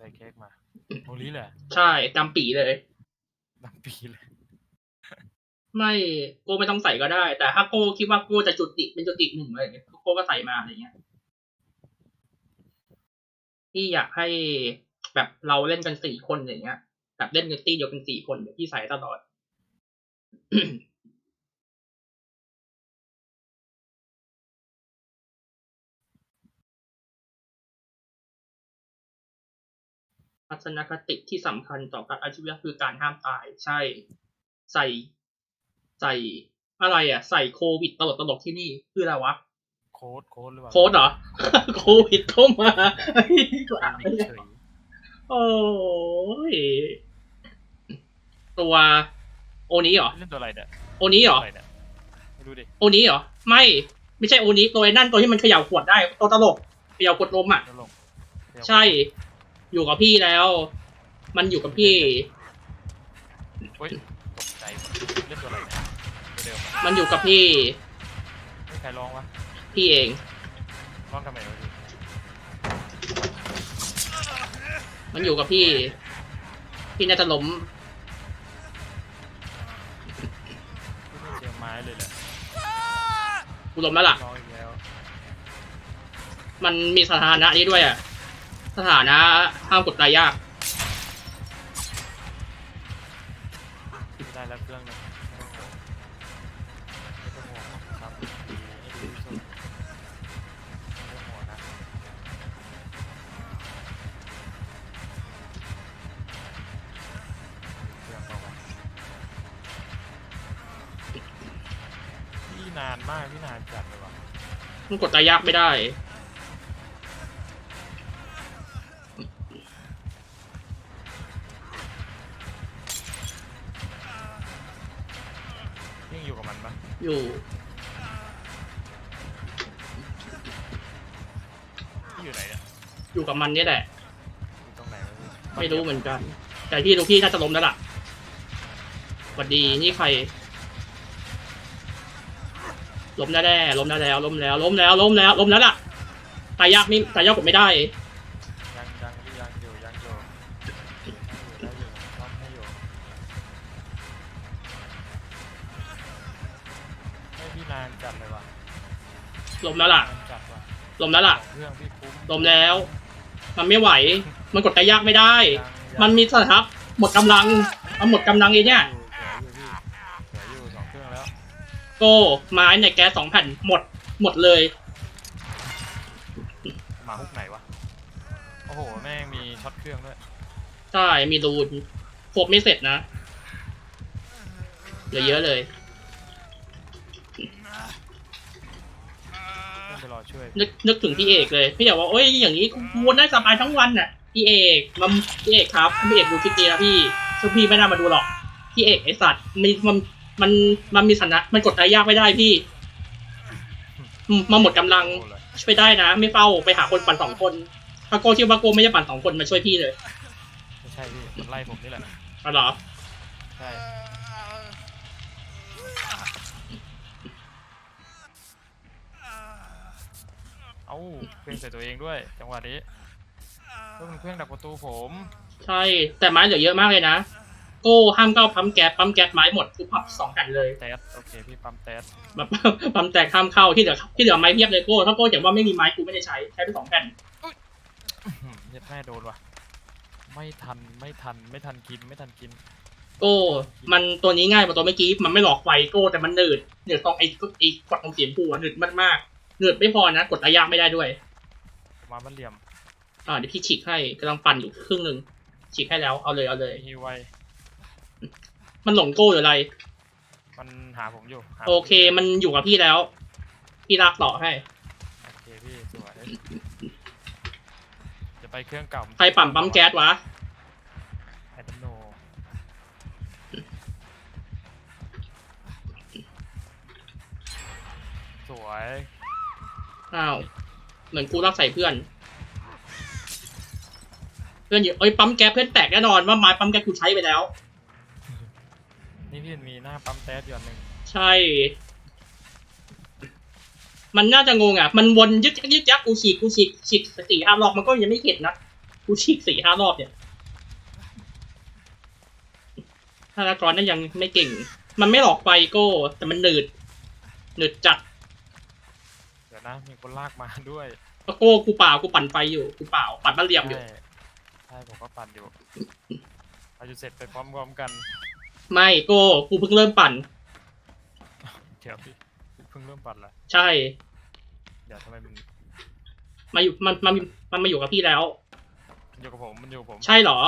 ใส่เค้กมาโอลีแหละใช่ดำปีเลยดำปีเลย ไม่โก้ไม่ต้องใส่ก็ได้ แต่ถ้าโก้คิดว่าโก้จะจุติเป็นจุติหนึ่งอะไรอย่างเงี้ยโก้ก็ใส่มาอะไรเงี้ยพี่อยากให้แบบเราเล่นกันสี่คนอย่างเงี้ยแบบเล่นกันตีเดียวกันสี่คนเดี๋ยวพี่ใส่ตลอด ทัศนคติที่สำคัญต่อการอาชีพคือการห้ามตายใช่ ใส่ใส่อะไรอะ ใส่โควิดตลกตลกๆที่นี่คืออะไรวะโค้ดโค้ดหรือเปล่าโค้ดเหรอโควิดเข้ามากูอ่านไม่ไม่ได้เฉยโอ้ยตัว โอนี้เหรอเล่นตัวอะไรเนี่ยโอนี้เหรออะไรเนี่ยไม่รู้ดิโอนี้เหรอไม่ ไม่ใช่โอนี้ตัวไอ้นั่นตัวที่มันเขย่าขวดได้ตัวตลกเขย่าขวดนมอะตลกเดี๋ยวใช่ อยู่กับพี่แล้ว มันอยู่กับพี่ เฮ้ยตกใจหมดเล่นตัวอะไรเนี่ยตัวเดิมอะมันอยู่กับพี่ ไม่ใครร้องวะพี่เอง ร้องทำไมวะพี่มันอยู่กับพี่ พี่น่าจะล้มพี่ไม่เจอไม้เลยเหรอกูล้มแล้วล่ะร้องอีกแล้ว มันมีสถานะนี้ด้วยอะส ถานะ ห้ามกดตายยาก ได้แล้วเครื่องหนึงไม่ต้องห่วงไม่ต้องห่วงครับดีให้ดีที่สุดไม่ต้องห่วงนะเครื่องเปล่าวะพี่นานมากพี่นานจัดเลยวะมันกดตายยากไม่ได้ อยู่พี่อยู่ไหนเนี่ยอยู่กับมันนี่แหละ อยู่ตรงไหนวะพี่ไม่รู้เหมือนกัน แต่พี่รู้พี่น่าจะล้มแล้วล่ะสวัสดีนี่ใคร ล้มแน่ๆล้มแล้วแล้วล้มแล้วล้มแล้วล้มแล้วล้มแล้วล่ะตายยากไม่ตายยากกดไม่ได้ มแล้วล่ะนานจัดว่ะล้มแล้วล่ะสองเครื่องพี่คุ้มล้มแล้ว มันไม่ไหว มันกดตายยากไม่ได้ยังยังมันมีสถานะหมดกำลัง มันหมดกำลังเองเนี่ยอยู่เหลืออยู่พี่เหลืออยู่สองเครื่องแล้วโกไม้ในแก๊สสองแผ่นหมดหมดเลย มาฮุกไหนวะ โอ้โห แม่งมีช็อตเครื่องด้วย ใช่ มีรูนครบไม่เสร็จนะเหลือเยอะเลย ต้อง ไปรอช่วยนึกนึกถึงพี่เอกเลยพี่เอกว่าโอ้ยอย่างนี้กูวนได้สบายทั้งวันน่ะพี่เอกมันพี่เอกครับพี่เอกดูคลิปนี้นะพี่ซึ่งพี่ไม่น่ามาดูหรอกพี่เอกไอสัตว์มีมันมันมันมีฐานะมันกดตายยากไม่ได้พี่อืมมาหมดกำลังโอ้เลยช่วยได้นะ ไม่เฝ้าไปหาคนปั่นสองคนถ้าโกคิดว่าโกไม่จะปั่นสองคนมาช่วยพี่เลยไม่ใช่พี่มันไล่ผมนี่แหละอ๋อเหรอใช่ เอ้าเครื่องใส่ตัวเองด้วย จังหวะนี้เพิ่งเครื่องดักประตูผมใช่ แต่ไม้เหลือเยอะมากเลยนะ โก้ห้ามเข้าปั๊มแก๊สปั๊มแก๊สไม้หมดทุกพับสองแผ่นเลยแตสโอเคพี่ปั๊มแตสแบบปั๊มแตกห้ามเข้าที่เหลือที่เหลือไม้เพียบเลยโก้ถ้าโก้เห็นว่าไม่มีไม้กูไม่ได้ใช้ใช้ไปสองแผ่นอื้อหือเย็ดแม่โดนว่ะ ไม่ทันไม่ทันไม่ทันกินไม่ทันกิน โก้ มันตัวนี้ง่ายกว่าตัวเมื่อกี้มันไม่หลอกไฟโก้แต่มันหนืดหนืดตรงไอ้ไอ้กดตรงเสียงปูอะหนืดมากมากๆหนืดไม่พอนะ กดระยะไม่ได้ด้วย มามันเหลี่ยม อ่าเดี๋ยวพี่ฉีกให้กำลังปั่นอยู่ครึ่งหนึ่งฉีกให้แล้วเอาเลยเอาเลยฮิวไวมันหลงโก้หรืออะไร มันหาผมอยู่หาผมโอเคมันอยู่กับพี่แล้ว พี่ลากต่อให้ โอเคพี่สวยจะไปเครื่องเก่าใครปั่นปั๊มแก๊สวะไอ้ตันโนสวย อ้าว เหมือนกูรักใส่เพื่อน เพื่อนอยู่เอ้ยปั๊มแก๊สเพื่อนแตกแน่นอนว่าไม้ปั๊มแก๊สกูใช้ไปแล้ว นี่พี่มีหน้าปั๊มแต๊สอยู่อันหนึ่งใช่ มันน่าจะงงอะ มันวนยึกยักยึกยักกูฉีกกูฉีกฉีกสี่ห้ารอบมันก็ยังไม่เข็ดนะกูกูฉีกสี่ห้ารอบเนี่ยถ้ารากรนั่นยังไม่เก่ง มันไม่หลอกไฟโก้แต่มันหนืดหนืดจัดเดี๋ ยวนะ มีคนลากมาด้วยโก้กูเปล่ากูปั่นไฟอยู่กูเปล่าปั่นบ้านเหลี่ยมอยู่ ใช่ใช่ผมก็ปั่นอยู่เราจะเสร็จไปพร้อมๆกัน ไม่โก้กูเพิ่งเริ่มปั่น เดี๋ยวพี่เพิ่งเริ่มปั่นละใช่ เดี๋ยวทำไมมันมาอยู่มันมันมันมาอยู่กับพี่แล้ว มันอยู่กับผมมันอยู่กับผมใช่เหรอ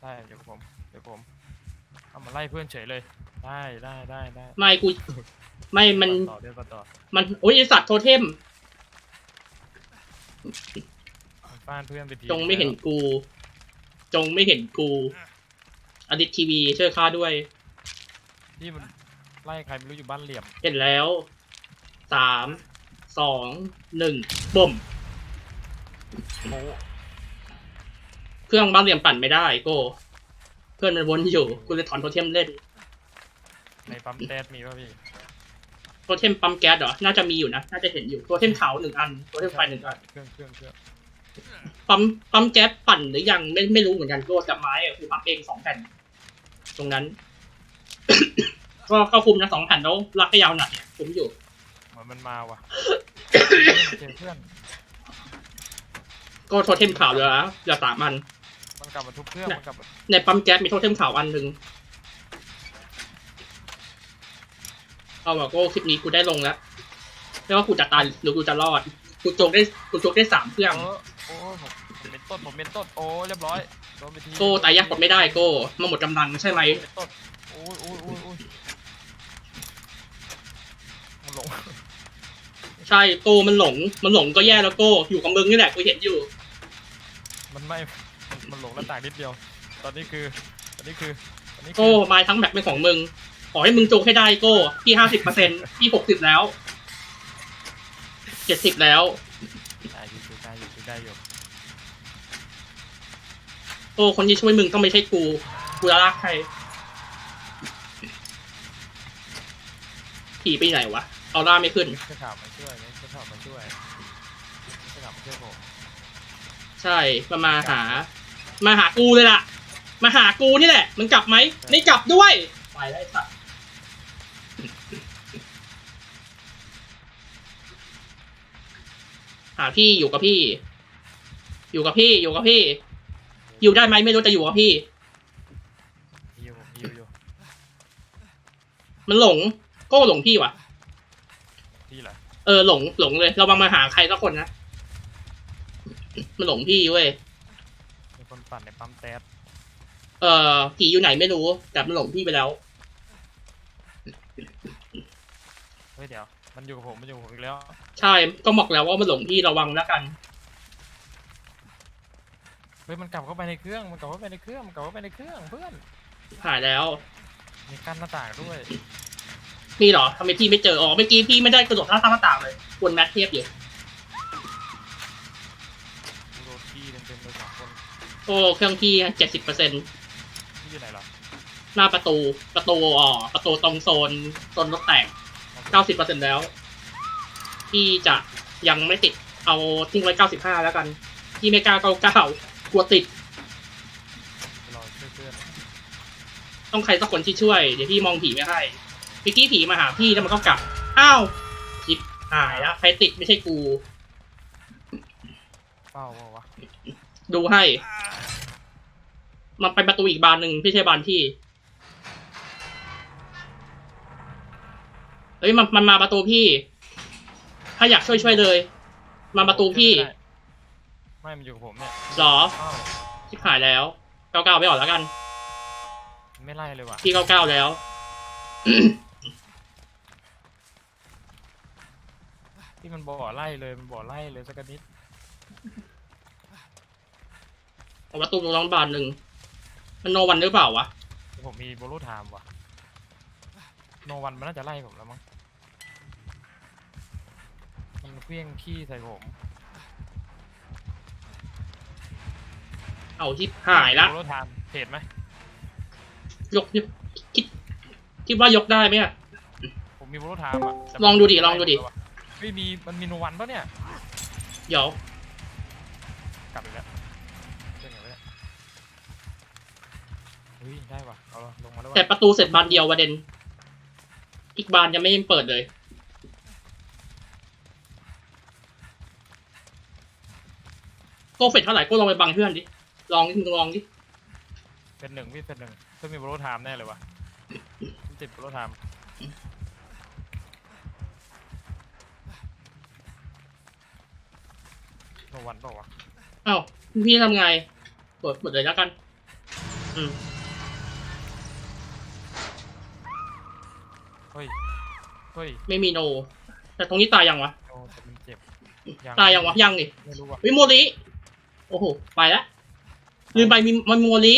ใช่อยู่กับผมเดี๋ยวผมเอามาไล่เพื่อนเฉยเลย ได้ได้ได้ได้ไม่กู ไม่มัน ต่อเดี๋ยวต่อต่อมันโอ้ยไอสัตว์โทเทมมันฟาดเพื่อนไปทีจงไม่เห็นกู จงไม่เห็นกูอดิตทีวีช่วยข้าด้วยที่มันไล่ใครไม่รู้อยู่บ้านเหลี่ยมเห็นแล้ว สาม สอง หนึ่งบ่ม โอ้เครื่องบ้านเหลี่ยมปั่นไม่ได้โก้เพื่อนมันวนอยู่ กูเลยถอนโทเทมเล่น ในปั๊มแดดมีป่ะพี่ โทเทมปั๊มแก๊สเหรอ น่าจะมีอยู่นะ น่าจะเห็นอยู่ โทเทมขาวหนึ่งอัน โทเทมไฟหนึ่งอัน เครื่องเครื่องเครื่องปั๊ม ปั๊มแก๊สปั่นหรือยัง ไม่ ไม่รู้เหมือนกันโก้กับไม้อะคือปั๊มเองสองแผ่น ตรงนั้น ก็ก็คุมนะสองแผ่นแล้วรักก็ยาวหนักเนี่ยคุมอยู่ เหมือนมันมาว่ะเจอเพื่อนก็โทเทมขาวเหลือเหลือสามอัน มันกลับมาทุบเครื่องมันกลับมาในปั๊มแก๊สมีโทเทมขาวอันหนึ่ง เอาว่าโก้คลิปนี้กูได้ลงแล้วไม่ว่ากูจะตายหรือกูจะรอด กูโจกได้กูโจกได้สามเครื่องเออโอ้ผมผมเป็นต้นผมเป็นต้นโอ้เรียบร้อยโดนไปทีโก้ตายยากกดไม่ได้โก้มาหมดกำลังใช่ไหมเป็นต้นโอ้ยโอ้ยโอ้ยโอ้ยมันหลงใช่โก้มันหลง มันหลงก็แย่แล้วโก้อยู่กับมึงนี่แหละกูเห็นอยู่ มันไม่มันมันหลงหน้าต่างนิดเดียว ตอนนี้คือตอนนี้คือตอนนี้คืโก้ไม้ทั้งแบบเป็นของมึงข อให้มึงโจกให้ได้โก้พี่ห้าสิบเปอร์เซ็นพี่หกสิบแล้วเจ็ดสิบแล้ว ได้อยู่ได้อยู่ได้อยู่โก้คนที่ช่วยมึงต้องไม่ใช่กู กูจะลากใครผีไปไหนวะ เอาล่าไม่ขึ้นจะถามมาช่วยไหมจะถามมาช่วยจะถามมาช่วยผมใช่มามาหา มาหากูเลยล่ะ มาหากูนี่แหละ มึงกลับไหมไม่กลับด้วย ไปแล้วไอ้สัส หาพี่อยู่กับพี่ อยู่กับพี่อยู่กับพี่ อยู่ได้ไหมไม่รู้แต่อยู่กับพี่ฮิวฮิวอยู่มันหลงโก้หลงพี่วะพี่เหรอเออหลงหลงเลยระวังมาหาใครสักคนนะมันหลงพี่เว้ยมีคนปั่นในปั๊มแต๊ดเออผีอยู่ไหนไม่รู้แต่มันหลงพี่ไปแล้ว เฮ้ยเดี๋ยว มันอยู่กับผมมันอยู่กับผมอีกแล้ว ใช่ก็บอกแล้วว่ามันหลงพี่ระวังแล้วกัน เฮ้ยมันกลับเข้าไปในเครื่องมันกลับเข้าไปในเครื่องมันกลับเข้าไปในเครื่องเพื่อน หายแล้ว มีกั้นหน้าต่างด้วย มีเหรอทำไมพี่ไม่เจอ อ๋อเมื่อกี้พี่ไม่ได้กระโดดหน้าต่างเลยควรแมทเทียบอยู่กูโดนที่เต็มๆเลยสองคนโอ้เครื่องพี่เจ็ดสิบเปอร์เซ็นที่อยู่ไหนเหรอหน้าประตูประตูอ๋อประตูตรงโซนโซนรถแตก เก้าสิบเปอร์เซ็นแล้วพี่จะยังไม่ติด เอาทิ้งไว้เก้าสิบห้าแล้วกันพี่ไม่กล้าเก้าเก้ากลัวติดไปรอช่วยเพื่อนต้องใครสักคนที่ช่วย เดี๋ยวพี่มองผีไม่ให้เมื่อกี้ผีมาหาพี่แล้วมันก็กลับ อ้าวชิปหายแล้วใครติดไม่ใช่กู เฝ้าเปล่าวะดูให้ มันไปประตูอีกบานหนึ่งไม่ใช่บานที่ เฮ้ยมันมันมาประตูพี่ ถ้าอยากช่วยช่วยเลย มาประตูพี่ไม่มันอยู่กับผมเนี่ยหรออ้าวชิบหายแล้วเก้าเก้าไปก่อนแล้วกันมัน ไม่ไล่เลยว่ะพี่เก้าเก้าแล้ว ที่มันบ่อไล่เลยมันบ่อไล่เลยสักนิดเอาประตูตรงน้องบานหนึ่งมันโนวันหรือเปล่าวะผมมีโบลูไทม์ว่ะ โนวันมันน่าจะไล่ผมแล้วมั้ง มันเคลี้ยงขี้ใส่ผมเอาที่หายละโบลูไทม์เพจไหม ยกคิดคิดคิดว่ายกได้ไหมอะ ผมมีโบลูไทม์อะแต่ลองดูดิลองดูดิ ไม่มี มันมีโนวันปะเนี่ย เดี๋ยวกลับอีกแล้วฮ้ยได้ว่ะ เอาลงมาแล้วแต่ว่ะประตูเสร็จบานเดียวประเด็น อีกบานยังไม่เปิดเลย โกเฟดเท่าไหร่โก็ลองไปบังเพื่อนดิ ลองดิมึงลองดิ เป็นหนึ่งพี่เป็นหนึ่งเพิ่งมีโปรโตไทม์แน่เลยว่ะติดโปรโตไทม์โนวันเปล่าวะอ้าวพี่ทำไงเปิดเปิดเลยแล้วกัน อืม ฮ้ย เฮ้ยไม่มีโน แต่ตรงนี้ตายยังวะ โอ้แต่มันเจ็บตายยังวะ ยังนี่ไม่รู้ว่ะวิโมริโอ้โห ไปแล้วลืมไปมีมันโมริ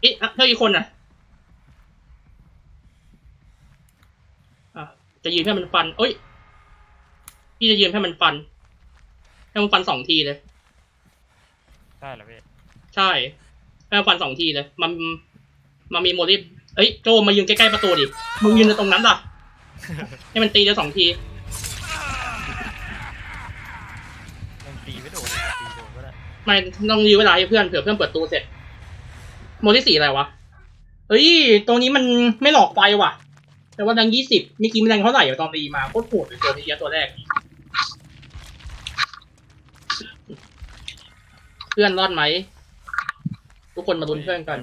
เอ๊ะอะเท่าอีกคนน่ะอะ จะยืนให้มันฟันเอ้ย พี่จะยืนให้มันฟัน ให้มันฟันสองทีเลยได้เหรอพี่ ใช่ ให้มันฟันสองทีเลย มัน มันมีโมริเอ้ยโจมายืนใกล้ๆประตูดิ มึงยืนตรงนั้นล่ะ ให้มันตีเลยสองทียังตีไม่โดนตีโดนก็ได้ไม่ต้องยื้อเวลาให้เพื่อนเผื่อเพื่อนเปิดตู้เสร็จ โมที่สี่อะไรวะ เฮ้ยตัวนี้มันไม่หลอกไฟว่ะ แต่ว่าดังยี่สิบเมื่อกี้มันดังเท่าไหร่อะตอนตีมาโคตรโหดเลยตัวนี้ตัวแรก เพื่อนรอดไหม ทุกคนมาลุ้นเพื่อนกัน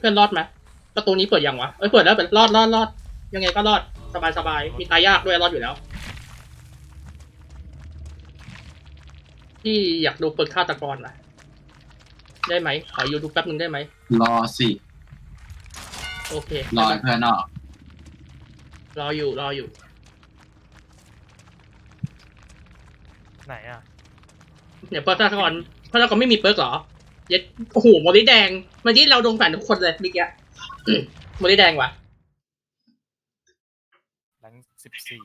เยอะจัดเพื่อนรอดไหมประตูนี้เปิดยังวะเอ้ยเปิดแล้วเปิดรอดรอดรอดยังไงก็รอดสบายสบายมีตายยากด้วยรอดอยู่แล้ว ที่อยากดูเปิดฆาตกรนะได้ไหมขออยู่ดูแป๊บนึงได้ไหมรอสิโอเครอให้เพื่อนออกรออยู่รออยู่ ไหนอะเดี๋ยวเปิดฆาตกรฆาตกรไม่มีเปิร์กเหรอ เย็ดโอ้โหโมลิแดงเมื่อกี้เราดงแฝนทุกคนเลยเมื่อกี้โมลิแดงว่ะ แรงสิบสี่